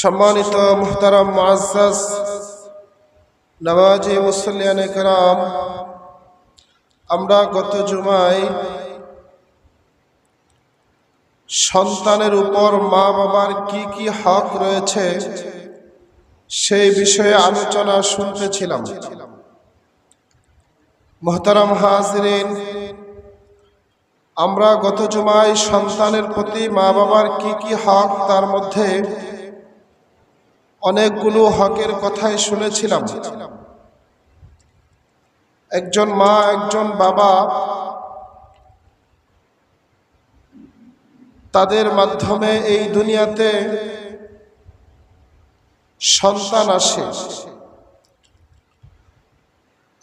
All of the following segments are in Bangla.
সম্মানিত মুহতারাম মুআজ্জাজ নওয়াজি মুসল্লিয়ান کرام আমরা গত জুমায় সন্তানের উপর মা বাবার কি কি হক রয়েছে সেই বিষয়ে আলোচনা শুনতেছিলাম মোহতারাম হাজরিন আমরা গত জুমায় সন্তানের প্রতি মা বাবার কি কি হক তার মধ্যে অনেকগুলো হকের কথাই শুনেছিলাম। একজন মা, একজন বাবা তাদের মাধ্যমে এই দুনিয়াতে সন্তান আসে।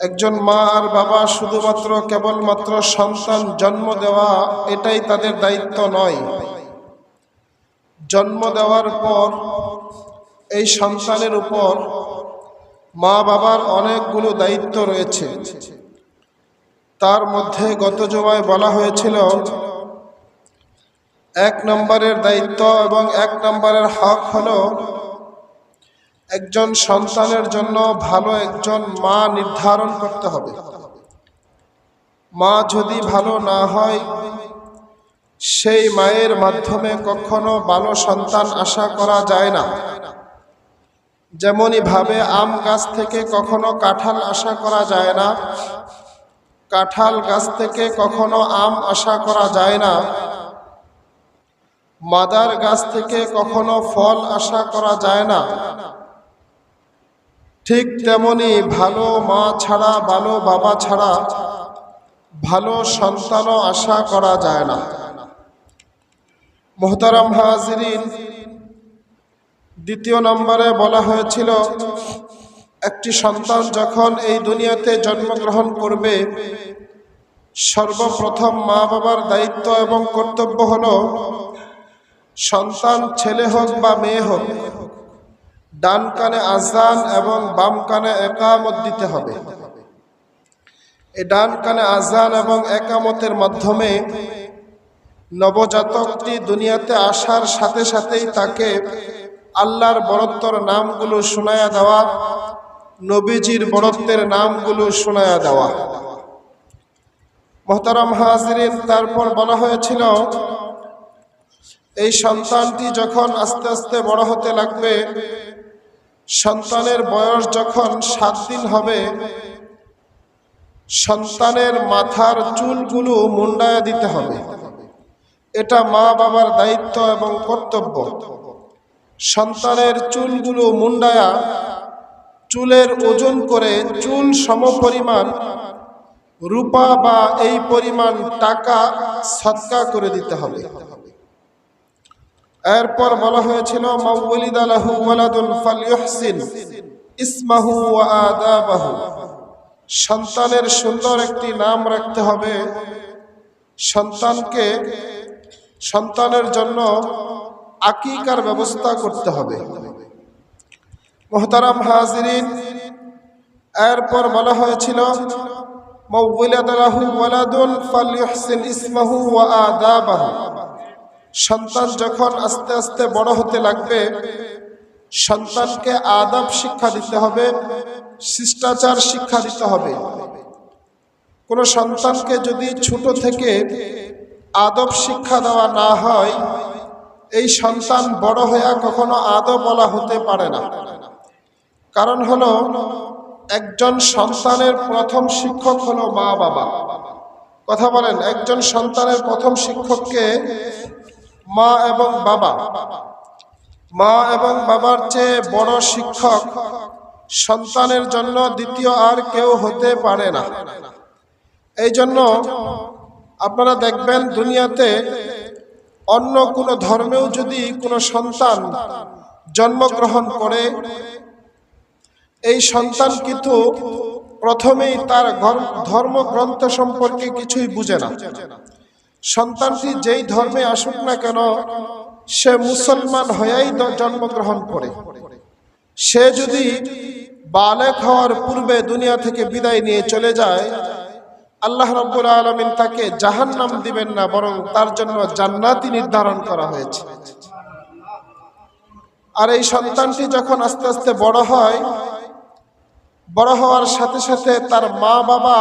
একজন মা আর বাবা শুধুমাত্র কেবলমাত্র সন্তান, জন্ম দেওয়া এটাই তাদের দায়িত্ব নয়। জন্ম দেওয়ার পর এই সন্তানের উপর মা বাবার অনেকগুলো দায়িত্ব রয়েছে। তার মধ্যে গত জমায় বলা হয়েছিল, এক নম্বরের দায়িত্ব এবং এক নম্বরের হক হল একজন সন্তানের জন্য ভালো একজন মা নির্ধারণ করতে হবে। মা যদি ভালো না হয়, সেই মায়ের মাধ্যমে কখনো ভালো সন্তান আশা করা যায় না। যেমনই ভাবে, আম গাছ থেকে কখনো কাঁঠাল আশা করা যায় না। কাঁঠাল গাছ থেকে কখনো আম আশা করা যায় না। মাদার গাছ থেকে কখনো ফল আশা করা যায় না। ঠিক তেমনি ভালো মা ছাড়া, ভালো বাবা ছাড়া ভালো সন্তানও আশা করা যায় না। মোহতারাম হাজিরিন দ্বিতীয় নম্বরে বলা হয়েছিল, একটি সন্তান যখন এই দুনিয়াতে জন্মগ্রহণ করবে, সর্বপ্রথম মা বাবার দায়িত্ব এবং কর্তব্য হল সন্তান ছেলে হোক বা মেয়ে হোক, ডান কানে আজান এবং বাম কানে একামত দিতে হবে। এই ডান কানে আজান এবং একামতের মাধ্যমে নবজাতকটি দুনিয়াতে আসার সাথে সাথেই তাকে আল্লাহর বরত্বর নামগুলো শোনায়া দেওয়া, নবীজির বরত্বের নামগুলো শোনায়া দেওয়া। মোহতারাম হাজরিন, তারপর বলা হয়েছিল, এই সন্তানটি যখন আস্তে আস্তে বড় হতে লাগবে, সন্তানের বয়স যখন সাত দিন হবে, সন্তানের মাথার চুলগুলো মুন্ডায়া দিতে হবে। এটা মা বাবার দায়িত্ব এবং কর্তব্য। সন্তানের চুলগুলো মুন্ডায়া, চুলের ওজন করে চুল সমপরিমাণ, রূপা বা এই পরিমাণ টাকা সৎকা করে দিতে হবে। এরপর বলা হয়েছিল মাউলিদ আলাহু ওয়ালাদুল ফালিয়হসিন ইসমাহু আদাবাহু। সন্তানের সুন্দর একটি নাম রাখতে হবে। সন্তানকে সন্তানের জন্য আকিকার ব্যবস্থা করতে হবে। মোহতারাম হাজিরিন, এরপর বলা হয়েছিল সন্তান যখন আস্তে আস্তে বড় হতে লাগবে, সন্তানকে আদব শিক্ষা দিতে হবে, শিষ্টাচার শিক্ষা দিতে হবে। কোনো সন্তানকে যদি ছোট থেকে আদব শিক্ষা দেওয়া না হয় এই সন্তান বড় হইয়া কখনো আদৌ বলা হতে পারে না। কারণ হলো, একজন সন্তানের প্রথম শিক্ষক হলো মা বাবা। কথা বলেন, একজন সন্তানের প্রথম শিক্ষককে মা এবং বাবা। মা এবং বাবার চেয়ে বড় শিক্ষক সন্তানের জন্য দ্বিতীয় আর কেউ হতে পারে না। এই জন্য আপনারা দেখবেন দুনিয়াতে অন্য কোনো ধর্মেও যদি কোনো সন্তান জন্মগ্রহণ করে, এই সন্তান কিন্তু প্রথমেই তার ধর্মগ্রন্থ সম্পর্কে কিছুই বুঝে না। সন্তানটি যেই ধর্মে আসুক না কেন, সে মুসলমান হয়েই জন্মগ্রহণ করে। সে যদি বালেক হওয়ার পূর্বে দুনিয়া থেকে বিদায় নিয়ে চলে যায় আল্লাহ রব্বুল আলমিন তাকে জাহান নাম দিবেন না, বরং তার জন্য জান্নাতি নির্ধারণ করা হয়েছে। আর এই সন্তানটি যখন আস্তে আস্তে বড় হয়, বড় হওয়ার সাথে সাথে তার মা বাবা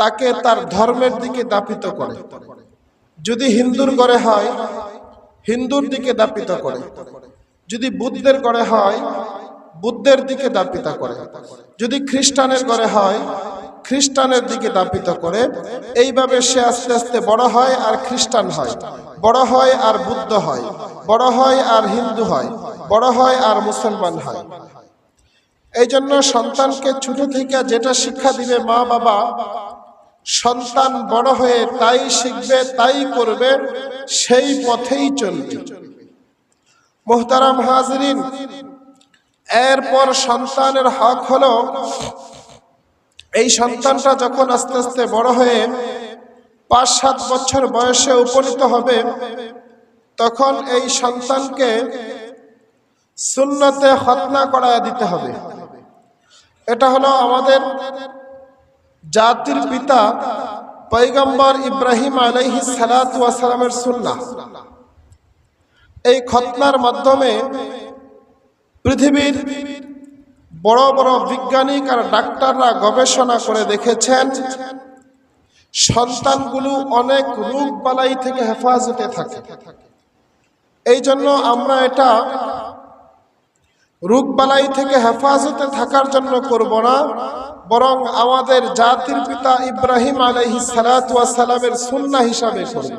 তাকে তার ধর্মের দিকে দাপিত করে। যদি হিন্দুর গড়ে হয়, হিন্দুর দিকে দাপিত করে। যদি বুদ্ধের গড়ে হয়, বুদ্ধের দিকে দাপিত করে। যদি খ্রিস্টানের গড়ে হয় খ্রিস্টানের দিকে দাপিত করে। এইভাবে সে আস্তে আস্তে বড় হয় আর খ্রিস্টান হয়। বড় হয় আর বুদ্ধ হয়। বড় হয় আর হিন্দু হয়। বড় হয় আর মুসলমান হয়। এই জন্য সন্তানকে ছোট থেকে যেটা শিক্ষা দিবে মা বাবা, সন্তান বড় হয়ে তাই শিখবে, তাই করবে, সেই পথেই চলবে। মোহতারাম হাজরিন, এরপর সন্তানের হক হলো এই সন্তানটা যখন আস্তে আস্তে বড় হয়ে পাঁচ সাত বছর বয়সে উপনীত হবে, তখন এই সন্তানকে সুন্নতে খতনা করায় দিতে হবে। এটা হলো আমাদের জাতির পিতা পৈগম্বর ইব্রাহিম আলাইহি সালামের সুন্না এই খতনার মাধ্যমে পৃথিবীর বড় বড় বৈজ্ঞানিক আর ডাক্তাররা গবেষণা করে দেখেছেন, সন্তানগুলো অনেক রোগ বালাই থেকে হেফাজতে থাকে। এই জন্য আমরা এটা রোগবালাই থেকে হেফাজতে থাকার জন্য করব না, বরং আমাদের জাতির পিতা ইব্রাহিম আলহি সালামের সুন্না হিসাবে করব।